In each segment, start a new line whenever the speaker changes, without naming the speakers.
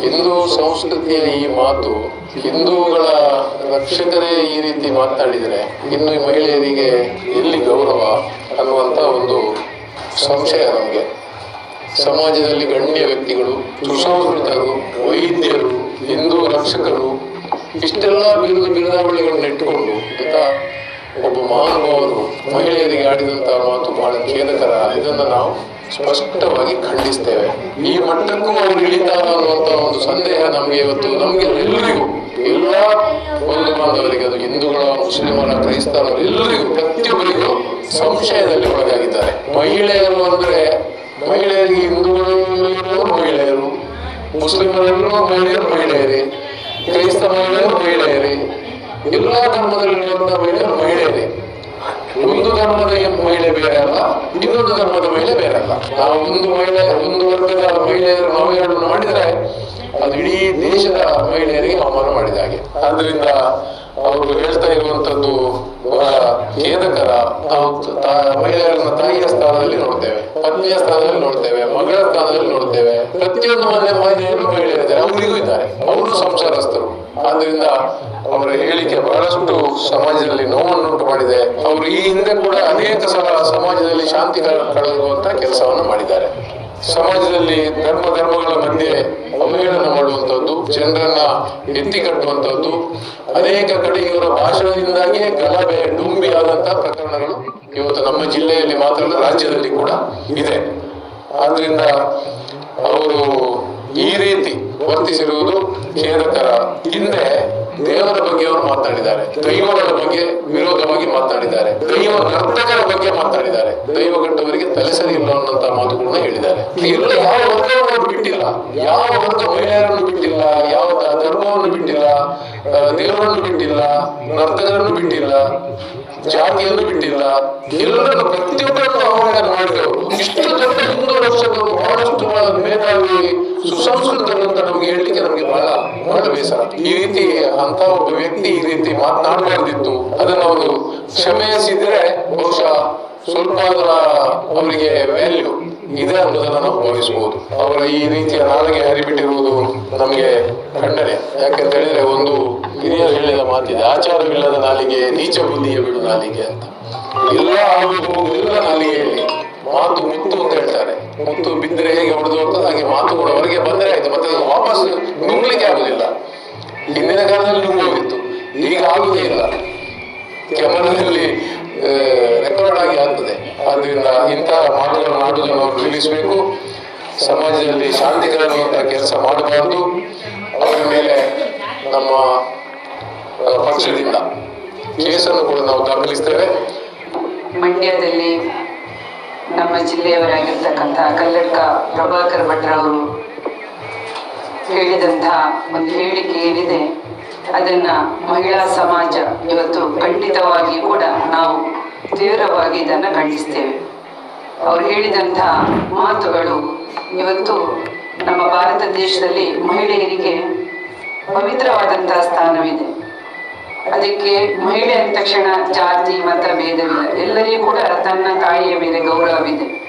ಹಿಂದೂ ಸಂಸ್ಕೃತಿಯ ಈ ಮಾತು ಹಿಂದೂಗಳ ರಕ್ಷಕರೇ ಈ ರೀತಿ ಮಾತಾಡಿದರೆ ಇನ್ನು ಮಹಿಳೆಯರಿಗೆ ಎಲ್ಲಿ ಗೌರವ ಅನ್ನುವಂಥ ಒಂದು ಸಂಶಯ ನಮಗೆ. ಸಮಾಜದಲ್ಲಿ ಗಣ್ಯ ವ್ಯಕ್ತಿಗಳು, ಸುಸಂಸ್ಕೃತರು, ವೈದ್ಯರು, ಹಿಂದೂ ರಕ್ಷಕರು ಇಷ್ಟೆಲ್ಲ ಬಿರುದು ಬಿರುದಾವಳಿಗಳನ್ನು ಇಟ್ಟುಕೊಂಡು ಅಂತ ಒಬ್ಬ ಮಹಾನುಭಾವರು ಮಹಿಳೆಯರಿಗೆ ಆಡಿದಂತಹ ಮಾತು ಬಹಳ ಖೇದಕರ. ಇದನ್ನು ನಾವು ಸ್ಪಷ್ಟವಾಗಿ ಖಂಡಿಸ್ತೇವೆ ಈ ಮಟ್ಟಕ್ಕೂ ಅವ್ರು ಇಳಿತಾರ ಅನ್ನುವಂತ ಒಂದು ಸಂದೇಹ ನಮಗೆ ಇವತ್ತು, ನಮಗೆ ಎಲ್ಲರಿಗೂ, ಎಲ್ಲ ಬಂಧು ಬಾಂಧವರಿಗೆ, ಅದು ಹಿಂದೂಗಳ, ಮುಸ್ಲಿಮರ ಕ್ರೈಸ್ತರು ಎಲ್ಲರಿಗೂ, ಪ್ರತಿಯೊಬ್ಬರಿಗೂ ಸಂಶಯದಲ್ಲಿ ಒಳಗಾಗಿದ್ದಾರೆ. ಮಹಿಳೆಯರು ಅಂದ್ರೆ ಮಹಿಳೆಯರಿಗೆ ಹಿಂದೂಗಳು ಮಹಿಳೆಯರು, ಮುಸ್ಲಿಮರೆಲ್ಲರೂ ಮಹಿಳೆಯರು ಮಹಿಳೆಯರೇ ಕ್ರೈಸ್ತ ಮಹಿಳೆಯರು ಮಹಿಳೆಯರೇ. ಎಲ್ಲಾ ಧರ್ಮದಲ್ಲಿರುವಂತಹ ಮಹಿಳೆಯರು ಮಹಿಳೆಯರೇ ಒಂದು ಧರ್ಮದ ಮಹಿಳೆ ಬೇರೆ ಅಲ್ಲ ಇನ್ನೊಂದು ಧರ್ಮದ ಮಹಿಳೆ ಬೇರೆ ಅಲ್ಲ ನಾವು ಒಂದು ಮಹಿಳೆ ಒಂದು ವರ್ಗದ ಮಹಿಳೆಯರು, ನಾವು ಮಾಡಿದ್ರೆ ಅದು ಇಡೀ ದೇಶದ ಮಹಿಳೆಯರಿಗೆ ಅವಮಾನ ಮಾಡಿದ ಹಾಗೆ. ಆದ್ರಿಂದ ಅವರು ಹೇಳ್ತಾ ಇರುವಂತದ್ದು ಬಹಳ ಖೇದಕರ ನಾವು ಮಹಿಳೆಯರನ್ನ ತಾಯಿಯ ಸ್ಥಾನದಲ್ಲಿ ನೋಡ್ತೇವೆ, ಪತ್ನಿಯ ಸ್ಥಾನದಲ್ಲಿ ನೋಡ್ತೇವೆ, ಮಗಳ ಸ್ಥಾನದಲ್ಲಿ ನೋಡ್ತೇವೆ. ಪ್ರತಿಯೊಂದು ಮನೆ, ಮಹಿಳೆಯರು ಮಹಿಳೆಯರಿದ್ದಾರೆ, ಅವರಿಗೂ ಇದ್ದಾರೆ. ಅವರು ಸಂಸಾರಸ್ಥರು. ಆದ್ರಿಂದ ಅವರ ಹೇಳಿಕೆ ಬಹಳಷ್ಟು ಸಮಾಜದಲ್ಲಿ ನೋವನ್ನುಂಟು ಮಾಡಿದೆ. ಅವರು ಈ ಹಿಂದೆ ಕೂಡ ಅನೇಕ ಸಲ ಸಮಾಜದಲ್ಲಿ ಶಾಂತಿ ಕಳೆದಿರುವಂತಹ ಕೆಲಸವನ್ನು ಮಾಡಿದ್ದಾರೆ. ಸಮಾಜದಲ್ಲಿ ಧರ್ಮ ಧರ್ಮಗಳ ಮಧ್ಯೆ ಅವಹೇಳನ ಮಾಡುವಂತದ್ದು ಜನರನ್ನ ಎತ್ತಿ ಕಟ್ಟುವಂತದ್ದು ಅನೇಕ ಕಡೆ ಇವರ ಭಾಷಣದಿಂದಾಗಿಯೇ ಗಲಭೆ, ಡುಂಬಿ ಆದಂತಹ ಪ್ರಕರಣಗಳು ಇವತ್ತು ನಮ್ಮ ಜಿಲ್ಲೆಯಲ್ಲಿ ಮಾತ್ರ ರಾಜ್ಯದಲ್ಲಿ ಕೂಡ ಇದೆ. ಆದ್ರಿಂದ ಅವರು ಈ ರೀತಿ ವರ್ತಿಸಿರುವುದು ಖೇದಕರ ಹಿಂದೆ ದೇವರ ಬಗ್ಗೆ ಅವರು ಮಾತನಾಡಿದ್ದಾರೆ ದೈವಗಳ ಬಗ್ಗೆ ವಿರೋಧವಾಗಿ ಮಾತನಾಡಿದ್ದಾರೆ ದೈವ ನರ್ತಕರ ಬಗ್ಗೆ ಮಾತನಾಡಿದ್ದಾರೆ ದೈವ ಗಂಡವರಿಗೆ ತಲೆ ಸರಿ ಇಲ್ಲ ಅನ್ನೋಂತ ಮಾತುಗಳನ್ನ ಹೇಳಿದ್ದಾರೆ. ಇಲ್ಲ, ಯಾವ ವರ್ಗವನ್ನು ಬಿಟ್ಟಿಲ್ಲ. ಯಾವ ವರ್ಗ ಮಹಿಳೆಯರನ್ನು ಬಿಟ್ಟಿಲ್ಲ, ಯಾವ ಧರ್ಮವನ್ನು ಬಿಟ್ಟಿಲ್ಲ ದೇವರನ್ನು ಬಿಟ್ಟಿಲ್ಲ, ನರ್ತಕರನ್ನು ಬಿಟ್ಟಿಲ್ಲ, ಜಾತಿಯನ್ನು ಬಿಟ್ಟಿಲ್ಲ. ಎಲ್ಲರನ್ನು ಪ್ರತಿಯೊಬ್ಬರನ್ನು ಅವಮಾನ ಮಾಡಿದವರು ಇಷ್ಟು ದೊಡ್ಡ ಹಿಂದೂ ವರ್ಷಗಳು ಬಹಳಷ್ಟು ಮೇಧಾವಿ ಸುಸಂಸ್ಕೃತರು ಅಂತ ನಮಗೆ ಹೇಳಲಿಕ್ಕೆ ನಮ್ಗೆ ಬಹಳ ಬಹಳ ಬೇಸರ. ಈ ರೀತಿ ಅಂತ ಒಬ್ಬ ವ್ಯಕ್ತಿ ಈ ರೀತಿ ಮಾತನಾಡಬಾರ್ದಿತ್ತು ಅದನ್ನ ಅವರು ಕ್ಷಮೆಯಿಸಿದ್ರೆ ಬಹುಶಃ ಸ್ವಲ್ಪ ಅದರ ಅವರಿಗೆ ವ್ಯಾಲ್ಯೂ ಇದೆ ಅನ್ನೋದನ್ನ ನಾವು ಭಾವಿಸಬಹುದು ಅವರ ಈ ರೀತಿಯ ನಾಲಿಗೆ ಹರಿಬಿಟ್ಟಿರುವುದು ನಮಗೆ ಖಂಡನೆ. ಯಾಕೆಂತ ಹೇಳಿದ್ರೆ ಒಂದು ಹಿರಿಯರು ಹೇಳಿದ ಮಾತಿದೆ, ಆಚಾರವಿಲ್ಲದ ನಾಲಿಗೆ, ನೀಚ ಬುದ್ಧಿಯ ಬಿಡು ನಾಲಿಗೆ ಅಂತ. ಎಲ್ಲ ನಾಲಿಗೆಯಲ್ಲಿ. ಮಾತು ಮಿತ್ತು ಅಂತ ಹೇಳ್ತಾರೆ. ಮುತ್ತು ಬಿದ್ದರೆ ಹೇಗೆ ಹೊಡೆದು ಅಂತ ಹಾಗೆ ಮಾತುಗಳು ಹೊರಗೆ ಬಂದರೆ ಆಯ್ತು. ಮತ್ತೆ ಅದು ವಾಪಸ್ ನುಂಗ್ಲಿಕ್ಕೆ ಆಗುದಿಲ್ಲ. ಹಿಂದಿನ ಕಾಲದಲ್ಲಿ ನುಂಗೋಗಿತ್ತು ಈಗ ಆಗುದೇ ಇಲ್ಲ. ಕ್ಯಾಮರಾದಲ್ಲಿ ರೆಕಾರ್ಡ್ ಆಗಿ ಆಗ್ತದೆ. ಆದ್ರಿಂದ ಇಂತಹ ಮಾತುಗಳನ್ನು ಆಡುವುದನ್ನು ಅವರು ನಿಲ್ಲಿಸಬೇಕು. ಸಮಾಜದಲ್ಲಿ ಶಾಂತಿ ಕೆಲಸ ಮಾಡಬಾರದು. ಅವರ ಮೇಲೆ ನಮ್ಮ ಪಕ್ಷದಿಂದ ಕೇಸನ್ನು ಕೂಡ ನಾವು ದಾಖಲಿಸ್ತೇವೆ.
ಮಂಡ್ಯದಲ್ಲಿ ನಮ್ಮ ಜಿಲ್ಲೆಯವರಾಗಿರ್ತಕ್ಕಂಥ ಕಲ್ಲಡ್ಕ ಪ್ರಭಾಕರ್ ಭಟ್ರವರು ಹೇಳಿದಂಥ ಒಂದು ಹೇಳಿಕೆ ಏನಿದೆ, ಅದನ್ನ ಮಹಿಳಾ ಸಮಾಜ ಇವತ್ತು ಖಂಡಿತವಾಗಿ ಕೂಡ ನಾವು ತೀವ್ರವಾಗಿ ಇದನ್ನು ಖಂಡಿಸ್ತೇವೆ. ಅವ್ರು ಹೇಳಿದಂಥ ಮಾತುಗಳು ಇವತ್ತು ನಮ್ಮ ಭಾರತ ದೇಶದಲ್ಲಿ ಮಹಿಳೆಯರಿಗೆ ಪವಿತ್ರವಾದಂತಹ ಸ್ಥಾನವಿದೆ. ಅದಕ್ಕೆ ಮಹಿಳೆ ಅಂದ ತಕ್ಷಣ ಜಾತಿ, ಮತ, ಭೇದವಿಲ್ಲ. ಎಲ್ಲರಿಗೂ ಕೂಡ ತನ್ನ ತಾಯಿಯ ಮೇಲೆ ಗೌರವವಿದೆ.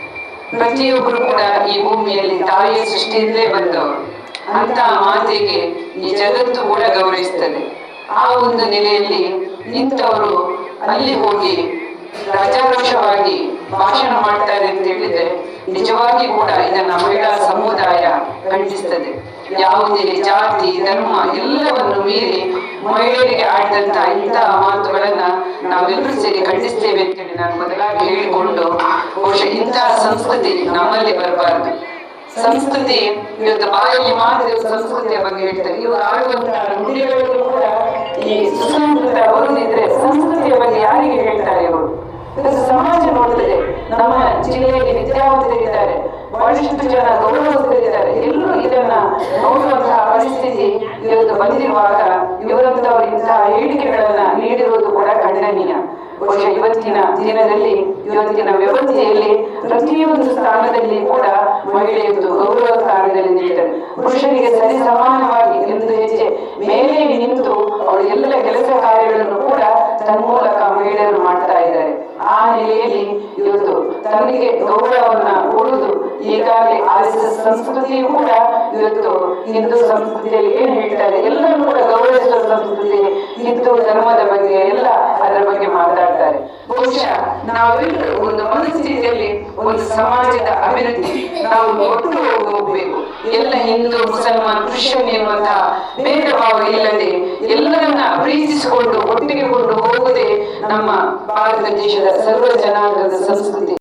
ಪ್ರತಿಯೊಬ್ಬರು ಕೂಡ ಈ ಭೂಮಿಯಲ್ಲಿ ತಾಯಿಯ ಸೃಷ್ಟಿಯಿಂದಲೇ ಬಂದವರು. ಅಂತ ಮಾತೆಗೆ ಈ ಜಗತ್ತು ಕೂಡ ಗೌರವಿಸ್ತದೆ. ಆ ಒಂದು ನೆಲೆಯಲ್ಲಿ ನಿಂತವರು ಅಲ್ಲಿ ಹೋಗಿ ರಾಜಾರೋಷವಾಗಿ ಭಾಷಣ ಮಾಡ್ತಾರೆ ಅಂತ ಹೇಳಿದ್ರೆ ನಿಜವಾಗಿ ಕೂಡ ಇದನ್ನ ಮಹಿಳಾ ಸಮುದಾಯ ಖಂಡಿಸ್ತದೆ. ಯಾವುದೇ ಜಾತಿ, ಧರ್ಮ ಎಲ್ಲವನ್ನು ಮೀರಿ ಮಹಿಳೆಯರಿಗೆ ಆಡಿದಂತ ಇಂತಹ ಮಾತುಗಳನ್ನ ನಾವೆಲ್ಲರೂ ಸೇರಿ ಖಂಡಿಸ್ತೇವೆ ಅಂತೇಳಿ ನಾನು ಮೊದಲಾಗಿ ಹೇಳಿಕೊಂಡು ಬಹುಶಃ ಇಂತಹ ಸಂಸ್ಕೃತಿ ನಮ್ಮಲ್ಲಿ ಬರಬಾರದು. ಸಂಸ್ಕೃತಿ ಇವತ್ತು ಬಾಯಲ್ಲಿ ಮಾತ್ರ ಸಂಸ್ಕೃತಿಯ ಬಗ್ಗೆ ಹೇಳ್ತಾರೆ ಇವರು ಆಡುವಂತಹ ನುಡಿಗಳಲ್ಲೂ ಕೂಡ ಈ ಸುಸಂಸ್ಕೃತ ಬರುದಿದ್ರೆ ಸಂಸ್ಕೃತಿಯ ಬಗ್ಗೆ ಯಾರಿಗೆ ಹೇಳ್ತಾರೆ ಇವರು? ಸಮಾಜ ನೋಡಿದ್ರೆ ನಮ್ಮ ಜಿಲ್ಲೆಯಲ್ಲಿ ವಿದ್ಯಾವಂತರಿದ್ದಾರೆ. ಬಹಳಷ್ಟು ಜನ ಗೌರವಿಸುತ್ತಿದ್ದಾರೆ ಎಲ್ಲರೂ ಇದನ್ನ ನೋಡುವಂತಹ ಪರಿಸ್ಥಿತಿ ಇವತ್ತು ಬಂದಿರುವಾಗ ಇವರಂತವರು ಇಂತಹ ಹೇಳಿಕೆಗಳನ್ನ ನೀಡಿರುವುದು ಕೂಡ ಖಂಡನೀಯ. ಬಹುಶಃ ಇವತ್ತಿನ ದಿನದಲ್ಲಿ, ಇವತ್ತಿನ ವ್ಯವಸ್ಥೆಯಲ್ಲಿ ಪ್ರತಿಯೊಂದು ಸ್ಥಾನದಲ್ಲಿ ಕೂಡ ಮಹಿಳೆಯೊಂದು ಗೌರವ ಸ್ಥಾನದಲ್ಲಿ ನಿಂತಿದ್ದಾರೆ ಪುರುಷರಿಗೆ ಸರಿ ಸಮಾನವಾಗಿ ಎಂದು ಹೆಜ್ಜೆ ಮೇಲೆ ನಿಂತು ಅವಳು ಎಲ್ಲ ಕೆಲಸ ಕಾರ್ಯಗಳನ್ನು ಕೂಡ ತನ್ಮೂಲಕ ಮಹಿಳೆಯರು ಮಾಡ್ತಾ ಇದ್ದಾರೆ ಆ ನೆಲೆಯಲ್ಲಿ ತನಗೆ ಗೌರವವನ್ನ ಕೊಡುವುದು ಈಗಾಗಲೇ ಆಲಿಸಿದ ಸಂಸ್ಕೃತಿ ಕೂಡ ಇವತ್ತು ಹಿಂದೂ ಸಂಸ್ಕೃತಿಯಲ್ಲಿ ಏನ್ ಹೇಳ್ತಾರೆ ಎಲ್ಲರೂ ಕೂಡ ಗೌರವಿಸುವ ಸಂಸ್ಕೃತಿ, ಹಿಂದೂ ಧರ್ಮದ ಬಗ್ಗೆ ಎಲ್ಲ ಅದರ ಬಗ್ಗೆ ಮಾತಾಡ್ತಾರೆ. ಬಹುಶಃ ನಾವೆಲ್ಲರೂ ಒಂದು ಮನಸ್ಥಿತಿಯಲ್ಲಿ ಒಂದು ಸಮಾಜದ ಅಭಿವೃದ್ಧಿ ನಾವು ಒಟ್ಟು ಹೋಗ್ಬೇಕು. ಎಲ್ಲ ಹಿಂದೂ, ಮುಸಲ್ಮಾನ್, ಕ್ರಿಶ್ಚಿಯನ್ ಎನ್ನುವಂತಹ ಭೇದ ಭಾವ ಇಲ್ಲದೆ ಎಲ್ಲರನ್ನ ಪ್ರೀತಿಸಿಕೊಂಡು, ಒಟ್ಟಿಗೆ ಕೊಂಡು ಹೋಗುವುದೇ ನಮ್ಮ ಭಾರತ ದೇಶದ ಸರ್ವ ಜನಾಂಗದ ಸಂಸ್ಕೃತಿ.